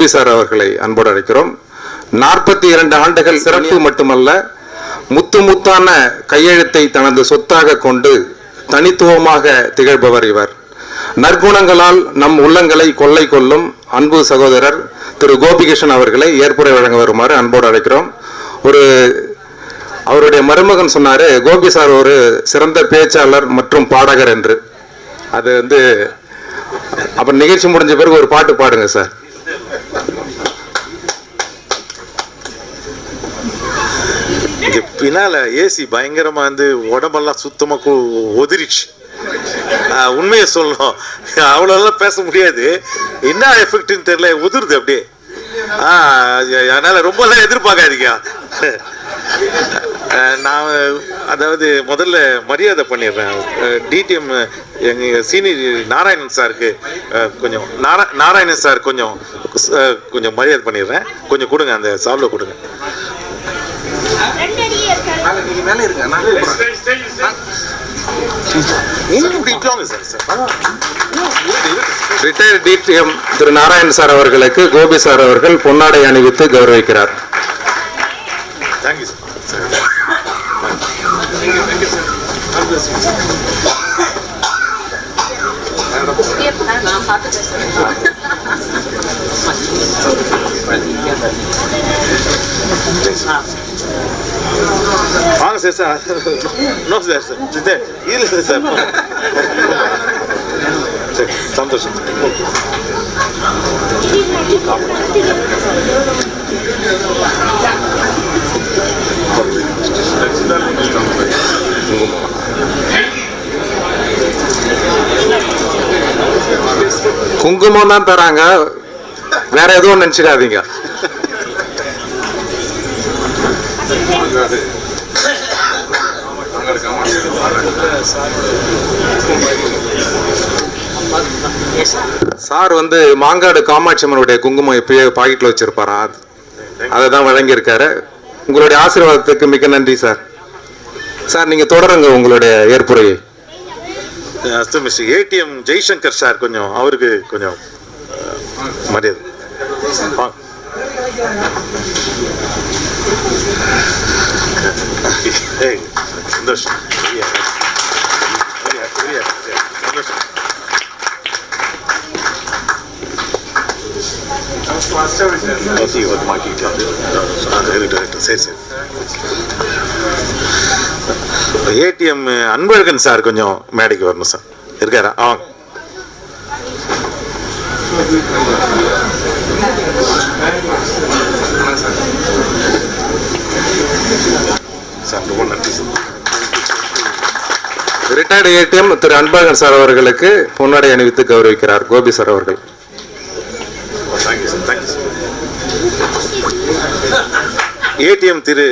Gopi sir அவர்களை அன்போடு அழைக்கிறோம். நாற்பத்தி இரண்டு ஆண்டுகள் சிறப்பு மட்டுமல்ல முத்து முத்தான கையெழுத்தை தனது சொத்தாக கொண்டு தனித்துவமாக திகழ்பவர் இவர். நற்குணங்களால் நம் உள்ளங்களை கொள்ளை கொள்ளும் அன்பு சகோதரர் திரு கோபிகிருஷ்ணன் அவர்களை ஏற்புரை வழங்க வருமாறு அன்போடு அழைக்கிறோம். ஒரு அவருடைய மருமகன் சொன்னார் கோபி சார் ஒரு சிறந்த பேச்சாளர் மற்றும் பாடகர் என்று. அது வந்து அப்புறம் நிகழ்ச்சி முடிஞ்ச பிறகு ஒரு பாட்டு பாடுங்க சார். பின்னால் ஏசி பயங்கரமாக வந்து உடம்பெல்லாம் சுத்தமாக ஒதிரிச்சு. உண்மையை சொல்லணும். அவ்வளோலாம் பேச முடியாது. என்ன எஃபெக்ட்னு தெரியல உதிருது அப்படியே. ஆ அதனால் ரொம்பலாம் எதிர்பார்க்காதீங்க. நான் அதாவது முதல்ல மரியாதை பண்ணிடுறேன். டிடிஎம் எங்கள் சீனியர் நாராயணன் சாருக்கு கொஞ்சம் நாரா நாராயணன் சார் கொஞ்சம் கொஞ்சம் மரியாதை பண்ணிடுறேன். கொஞ்சம் கொடுங்க அந்த சால்வை கொடுங்க. நீங்க இப்படி இருக்காங்க சார் சார் ரிட்டையர்ட் டிடிஎம் திரு நாராயண் சார் அவர்களுக்கு கோபி சார் அவர்கள் பொன்னாடை அணிவித்து கௌரவிக்கிறார். தேங்க்யூ சார் நான் பார்த்து பேசுறேன் வாங்க sir sir no sir sir இல்லை சார் சரி சந்தோஷம் குங்குமம் தான் தராங்க. வேற எதுவும் நினைச்சுக்காதீங்க. சார் வந்து மாங்காடு காமாட்சி அம்மனுடைய குங்குமம் எப்பயே பாக்கெட்ல வச்சிருப்பாரா? அது- தான் வழங்கியிருக்காரு. உங்களுடைய ஆசீர்வாதத்துக்கு மிக்க நன்றி சார். சார் நீங்க தொடருங்க உங்களுடைய ஏற்புரையை. மிஸ்டர் ஏடிஎம் ஜெய்சங்கர் சார் கொஞ்சம் அவருக்கு கொஞ்சம் மரியாதை. சந்தோஷம் Very சரி சரி ஏடிஎம் அன்பழகன் சார் கொஞ்சம் மேடைக்கு வரணும் சார். இருக்காரா? ஆ. சார் ரொம்ப நன்றி சார் ரிட்டையர்டு ஏடிஎம் திரு அன்பழகன் சார் அவர்களுக்கு பொன்னாடை அணிவித்து கௌரவிக்கிறார் கோபி சார் அவர்கள். ஏடிஎம் திரு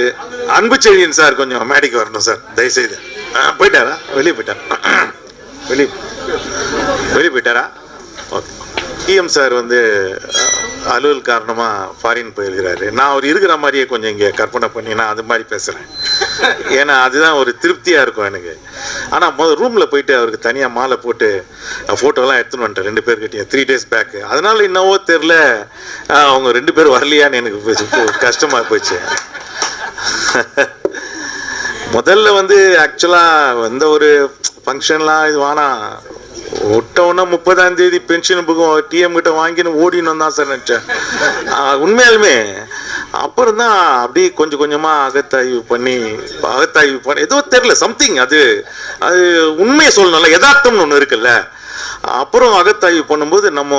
அன்புச்செழியன் சார் கொஞ்சம் மேடைக்கு வரணும் சார். தயவுசெய்து. போயிட்டாரா? வெளியே போயிட்டாரா? வெளியே வெளியே போயிட்டாரா? ஓகே டிஎம் சார் வந்து அலுவல் காரணமாக ஃபாரின் போயிருக்கிறாரு. நான் அவர் இருக்கிற மாதிரியே கொஞ்சம் இங்கே கற்பனை பண்ணி நான் அது மாதிரி பேசுகிறேன் ஏன்னா அதுதான் ஒரு திருப்தியாக இருக்கும் எனக்கு. ஆனால் முதல் ரூமில் போயிட்டு அவருக்கு தனியாக மாலை போட்டு ஃபோட்டோலாம் எடுத்துன்னு வந்துட்டேன். ரெண்டு பேர்கிட்டயும். த்ரீ டேஸ் பேக்கு அதனால என்னவோ தெரில அவங்க ரெண்டு பேரும் வரலையான்னு எனக்கு கஷ்டமாக போச்சு. முதல்ல வந்து ஆக்சுவலாக எந்த ஒரு ஃபங்க்ஷன்லாம் இது வானா விட்டவுடனே முப்பதாம் தேதி பென்ஷன் புக்கும் டிஎம் கிட்ட வாங்கின்னு ஓடினோம் தான் சார் நினச்சேன். உண்மையாலுமே அப்புறம் தான் அப்படியே கொஞ்சம் கொஞ்சமாக அகத்தாய்வு பண்ணி அகத்தாய்வு பண்ணி ஏதோ தெரில சம்திங் அது அது உண்மையை சொல்லணும்ல யதார்த்தம்னு ஒன்று இருக்குல்ல. அப்புறம் அகத்தாய்வு பண்ணும்போது நம்ம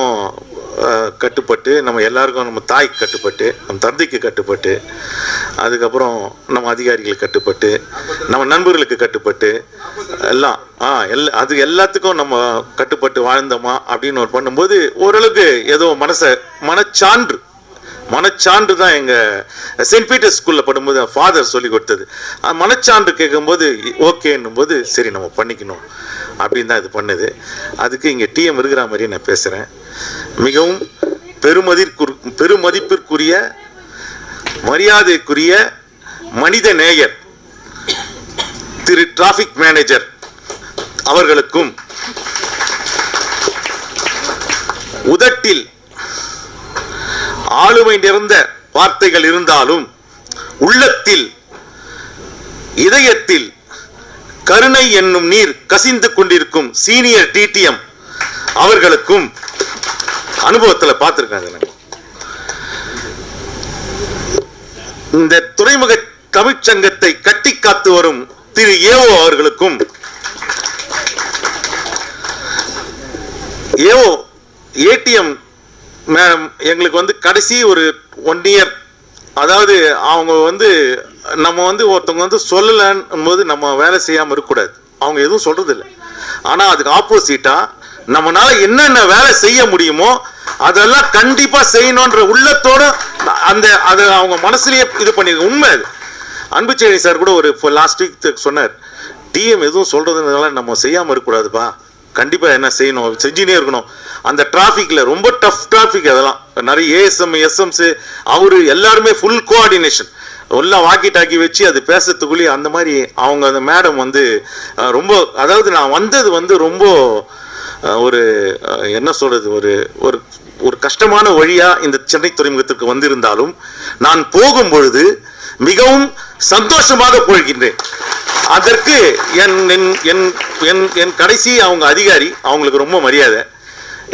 கட்டுப்பட்டு நம்ம எல்லாருக்கும் நம்ம தாய்க்கு கட்டுப்பட்டு நம்ம தந்தைக்கு கட்டுப்பட்டு அதுக்கப்புறம் நம்ம அதிகாரிகளுக்கு கட்டுப்பட்டு நம்ம நண்பர்களுக்கு கட்டுப்பட்டு எல்லாம் ஆ எல் அது எல்லாத்துக்கும் நம்ம கட்டுப்பட்டு வாழ்ந்தோமா அப்படின்னு ஒரு பண்ணும்போது ஓரளவுக்கு ஏதோ மனசை மனச்சான்று மனச்சான்று தான் எங்கள் செயின்ட் பீட்டர் ஸ்கூலில் படும்போது ஃபாதர் சொல்லி கொடுத்தது. மனச்சான்று கேட்கும்போது ஓகேன்னும் போது சரி நம்ம பண்ணிக்கணும். அப்படின்னு தான் இது பண்ணுது. அதுக்கு இங்கே டிஎம் இருக்கிற மாதிரியே நான் பேசுகிறேன் மிகவும் பெருமதிற்குர் பெருமதிப்பிற்குரிய மரியாதைக்குரிய மனித நேயர் திரு டிராஃபிக் மேனேஜர் அவர்களுக்கும் உதட்டில் ஆளுமை நிறைந்த வார்த்தைகள் இருந்தாலும் உள்ளத்தில் இதயத்தில் கருணை என்னும் நீர் கசிந்து கொண்டிருக்கும் சீனியர் டிடிஎம் அவர்களுக்கும் அனுபவத்துல பார்த்திருக்காங்க இந்த துறைமுக தமிழ்ச்சங்கத்தை கட்டி காத்து வரும் திரு ஏஓ அவர்களுக்கும் ஏஓ ஏடிஎம் மேம் எங்களுக்கு வந்து கடைசி ஒரு ஒன் இயர் அதாவது அவங்க வந்து நம்ம வந்து ஒருத்தவங்க வந்து சொல்லலன்னும் போது நம்ம வேலை செய்யாமல் இருக்கக்கூடாது. அவங்க எதுவும் சொல்கிறதில்ல இல்லை ஆனால் அதுக்கு ஆப்போசிட்டாக நம்மனால என்னென்ன வேலை செய்ய முடியுமோ அதெல்லாம் கண்டிப்பாக செய்யணுன்ற உள்ளத்தோட அந்த அதை அவங்க மனசுலேயே இது பண்ணிருக்கு. உண்மை அது. அன்புச்சேரி சார் கூட ஒரு லாஸ்ட் வீக் சொன்னார் டிஎம் எதுவும் சொல்கிறதுனால நம்ம செய்யாமல் இருக்கக்கூடாதுப்பா. கண்டிப்பாக என்ன செய்யணும்? செஞ்சுனே இருக்கணும். அந்த டிராஃபிக்கில் ரொம்ப டஃப் டிராஃபிக் அதெல்லாம். நிறைய ஏஎஸ்எம் எஸ்எம்ஸு அவர் எல்லாருமே ஃபுல் கோஆர்டினேஷன் எல்லாம் வாக்கி டாக்கி வச்சு அது பேசுறதுக்குள்ளேயே அந்த மாதிரி அவங்க அந்த மேடம் வந்து ரொம்ப அதாவது நான் வந்தது வந்து ரொம்ப ஒரு என்ன சொல்கிறது ஒரு ஒரு ஒரு கஷ்டமான வழியாக இந்த சென்னை துறைமுகத்திற்கு வந்திருந்தாலும் நான் போகும் பொழுது மிகவும் சந்தோஷமாக போகின்றேன். அதற்கு என் என் என் என் என் கடைசி அவங்க அதிகாரி அவங்களுக்கு ரொம்ப மரியாதை.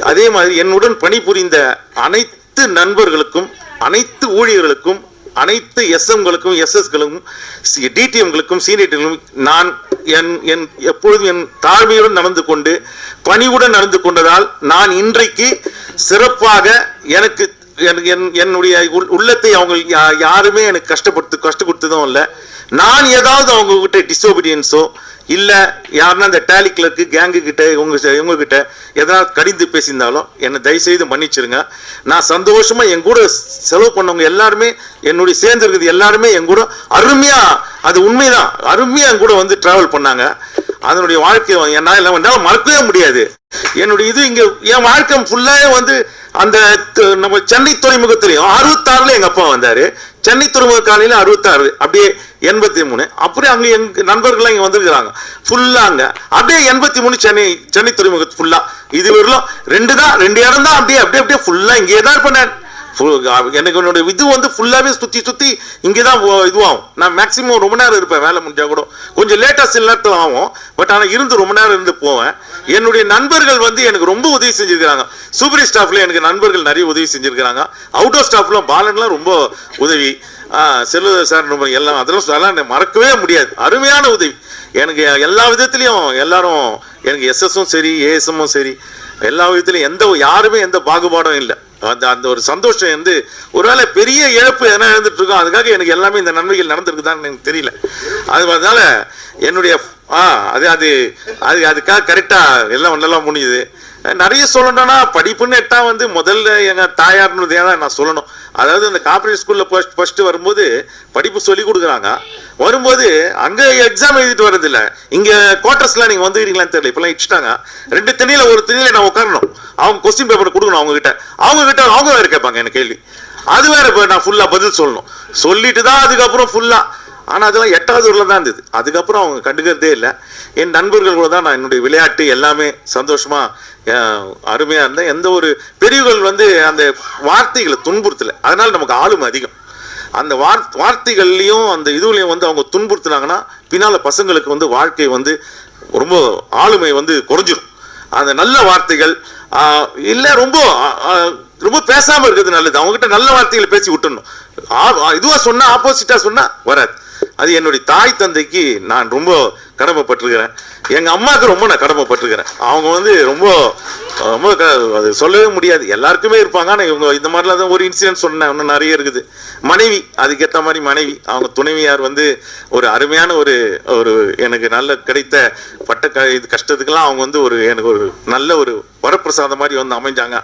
அதே மாதிரி என்னுடன் பணிபுரிந்த அனைத்து நண்பர்களுக்கும் அனைத்து ஊழியர்களுக்கும் அனைத்து எஸ்எம்களுக்கும் எஸ்எஸ்களுக்கும் டிடிஎம்களுக்கும் சீனியர்களுக்கும் நான் என் என் எப்பொழுதும் என் தாழ்மையுடன் நடந்து கொண்டு பணிவுடன் நடந்து கொண்டதால் நான் இன்றைக்கு சிறப்பாக எனக்கு என்- என்னுடைய உள்- உள்ளத்தை அவங்க யா- யாருமே எனக்கு கஷ்டப்படுத்து கஷ்டம் கொடுத்ததும் இல்லை. நான் ஏதாவது அவங்க கிட்ட டிசோபீடியன்ஸோ இல்லை யாருன்னா இந்த டேலி கிளர்க்கு கேங்கு கிட்ட இவங்க இவங்க கிட்ட எதனால் கடிந்து பேசியிருந்தாலும் என்னை தயவுசெய்து மன்னிச்சிருங்க. நான் சந்தோஷமா என் கூட செலவு பண்ணவங்க எல்லாருமே என்னுடைய சேர்ந்து இருக்கிறது எல்லாருமே என் கூட அருமையா அது உண்மைதான். அருமையா என் கூட வந்து டிராவல் பண்ணாங்க. அதனுடைய வாழ்க்கை என்னால் என்னால் மறக்கவே முடியாது. என்னுடைய இது இங்க என் வாழ்க்கை ஃபுல்லாகவே வந்து அந்த நம்ம சென்னை துறைமுகத்திலையும் அறுபத்தாறுல எங்க அப்பா வந்தாரு. சென்னை துறைமுக காலையில் அறுபத்தாறு அப்படியே எண்பத்தி மூணு. அப்படியே அங்கே எங்க நண்பர்கள்லாம் இங்கே வந்துருக்கிறாங்க. ஃபுல்லாக அங்கே. அப்படியே எண்பத்தி மூணு சென்னை சென்னை துறைமுகத்து ஃபுல்லாக இது வரலும் ரெண்டு தான் ரெண்டு இடம் தான் அப்படியே அப்படியே அப்படியே ஃபுல்லாக இங்கே தான் இருப்பேன் நான். எனக்கு என்னுடைய இது வந்து ஃபுல்லாவே சுற்றி சுற்றி இங்கே தான் இதுவாகும். நான் மேக்ஸிமம் ரொம்ப நேரம் இருப்பேன் வேலை முடிஞ்சால் கூட. கொஞ்சம் லேட்டாக சில நேரத்தில் ஆகும். பட் ஆனால் இருந்து ரொம்ப நேரம் இருந்து போவேன். என்னுடைய நண்பர்கள் வந்து எனக்கு ரொம்ப உதவி செஞ்சுருக்கிறாங்க. சூப்பரி ஸ்டாஃப்ல எனக்கு நண்பர்கள் நிறைய உதவி செஞ்சிருக்கிறாங்க. அவுட்டோர் ஸ்டாஃப்லாம் பாலன்லாம் ரொம்ப உதவி. செல்வ சார் ரொம்ப எல்லாம் அதெல்லாம் அதெல்லாம் மறக்கவே முடியாது. அருமையான உதவி. எனக்கு எல்லா விதத்துலையும் எல்லாரும் எனக்கு எஸ்எஸும் சரி ஏஎஸ்எம்மும் சரி. எல்லா விதத்துலையும் எந்த யாருமே எந்த பாகுபாடும் இல்லை. அந்த அந்த ஒரு சந்தோஷம் வந்து ஒருவேளை பெரிய இழப்பு எதனா எழுந்துட்டு இருக்கோம் அதுக்காக எனக்கு எல்லாமே இந்த நன்மைகள் நடந்திருக்குதான்னு எனக்கு தெரியல. அது அதனால என்னுடைய ஆ அது அது அது அதுக்காக கரெக்டாக எல்லாம் ஒன்றெல்லாம் முடியுது நிறைய சொல்லணும்னா படிப்புன்னு எட்டா வந்து முதல்ல எங்கள் தாயார்னு தான் நான் சொல்லணும். அதாவது அந்த கார்பரேட் ஸ்கூலில் ஃபர்ஸ்ட் ஃபர்ஸ்ட் வரும்போது படிப்பு சொல்லி கொடுக்குறாங்க. வரும்போது அங்கே எக்ஸாம் எழுதிட்டு வரதில்லை இங்கே இங்க குவார்டர்ஸ்லாம் நீங்க வந்துக்கிறீங்களான்னு தெரியல. இப்போலாம் இடிச்சிட்டாங்க. ரெண்டு திணியில ஒரு திணியில நான் உட்காரணும். அவங்க கொஸ்டின் பேப்பர் கொடுக்கணும் அவங்ககிட்ட. அவங்ககிட்ட அவங்க வேறு கேட்பாங்க எனக்கு கேள்வி. அது வேறு இப்போ நான் ஃபுல்லாக பதில் சொல்லணும். சொல்லிட்டு தான் அதுக்கப்புறம் ஃபுல்லாக ஆனால் அதெல்லாம் எட்டாவது ஊரில் தான் இருந்தது. அதுக்கப்புறம் அவங்க கண்டுக்கிறதே இல்லை. என் நண்பர்கள் கூட தான் நான் என்னுடைய விளையாட்டு எல்லாமே சந்தோஷமாக அருமையாக இருந்தேன். எந்த ஒரு பெரியவர்கள் வந்து அந்த வார்த்தைகளை துன்புறுத்தலை. அதனால் நமக்கு ஆளுமை அதிகம். அந்த வார் வார்த்தைகள்லையும் அந்த இதுலையும் வந்து அவங்க துன்புறுத்தினாங்கன்னா பின்னால் பசங்களுக்கு வந்து வாழ்க்கை வந்து ரொம்ப ஆளுமை வந்து குறைஞ்சிடும் அந்த நல்ல வார்த்தைகள் இல்லை ரொம்ப ரொம்ப பேசாமல் இருக்கிறது நல்லது. அவங்ககிட்ட நல்ல வார்த்தைகளை பேசி விட்டுடணும் ஆ- சொன்னால் ஆப்போசிட்டாக சொன்னால் வராது. அது என்னுடைய தாய் தந்தைக்கு நான் ரொம்ப கடமைப்பட்டிருக்கிறேன். எங்கள் அம்மாவுக்கு ரொம்ப நான் கடமைப்பட்டிருக்கிறேன். அவங்க வந்து ரொம்ப ரொம்ப அது சொல்லவே முடியாது. எல்லாருக்குமே இருப்பாங்க. ஆனால் இவங்க இந்த மாதிரிலாம் தான் ஒரு இன்சிடென்ட் சொன்னேன். இன்னும் நிறைய இருக்குது. மனைவி அதுக்கேற்ற மாதிரி மனைவி. அவங்க துணைவியார் வந்து ஒரு அருமையான ஒரு ஒரு எனக்கு நல்ல கிடைத்த பட்ட க இது கஷ்டத்துக்கெல்லாம் அவங்க வந்து ஒரு எனக்கு ஒரு நல்ல ஒரு வரப்பிரசாதம் மாதிரி வந்து அமைஞ்சாங்க.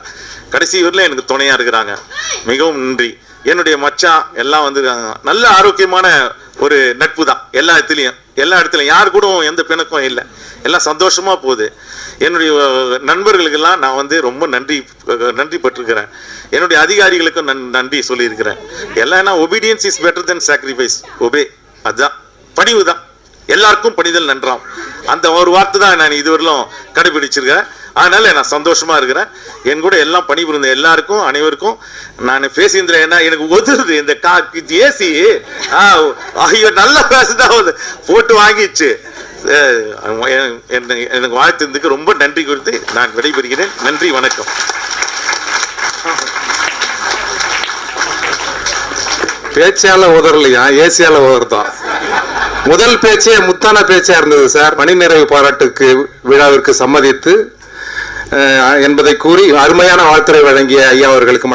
கடைசி ஊரில் எனக்கு துணையாக இருக்கிறாங்க. மிகவும் நன்றி. என்னுடைய மச்சான் எல்லாம் வந்துருக்காங்க நல்ல ஆரோக்கியமான ஒரு நட்பு தான் எல்லா இடத்துலையும். எல்லா இடத்துலையும். யார் கூட எந்த பிணக்கம் இல்லை. எல்லாம் சந்தோஷமாக போகுது. என்னுடைய நண்பர்களுக்கெல்லாம் நான் வந்து ரொம்ப நன்றி நன்றி பட்டிருக்கிறேன் என்னுடைய அதிகாரிகளுக்கும் நன் நன்றி சொல்லியிருக்கிறேன். எல்லாம் obedience is better than sacrifice obey அதுதான். பணிவு தான் எல்லாருக்கும் பணிதல் நன்றாம். அந்த ஒரு வார்த்தை தான் நான் இதுவரையிலும் கடைபிடிச்சிருக்கேன் அதனால நான் சந்தோஷமா இருக்கிறேன். என் கூட எல்லாம் பணிபுரிந்த எல்லாருக்கும் அனைவருக்கும் நான் பேசியிருந்தேன். என்ன எனக்கு ஒதுருது இந்த கா ஏசி ஐயோ நல்லா பேசுதான் போட்டு வாங்கிச்சு எனக்கு வாழ்த்துறதுக்கு ரொம்ப நன்றி குறித்து நான் விடைபெறுகிறேன். நன்றி வணக்கம். பேச்சால உதறலையா? ஏசியால உதறதான் முதல் பேச்சே முத்தான பேச்சா இருந்தது சார். மணி நிறைவு பாராட்டுக்கு விழாவிற்கு சம்மதித்து என்பதை கூறி அருமையான வாழ்த்துறை வழங்கிய ஐயா அவர்களுக்கு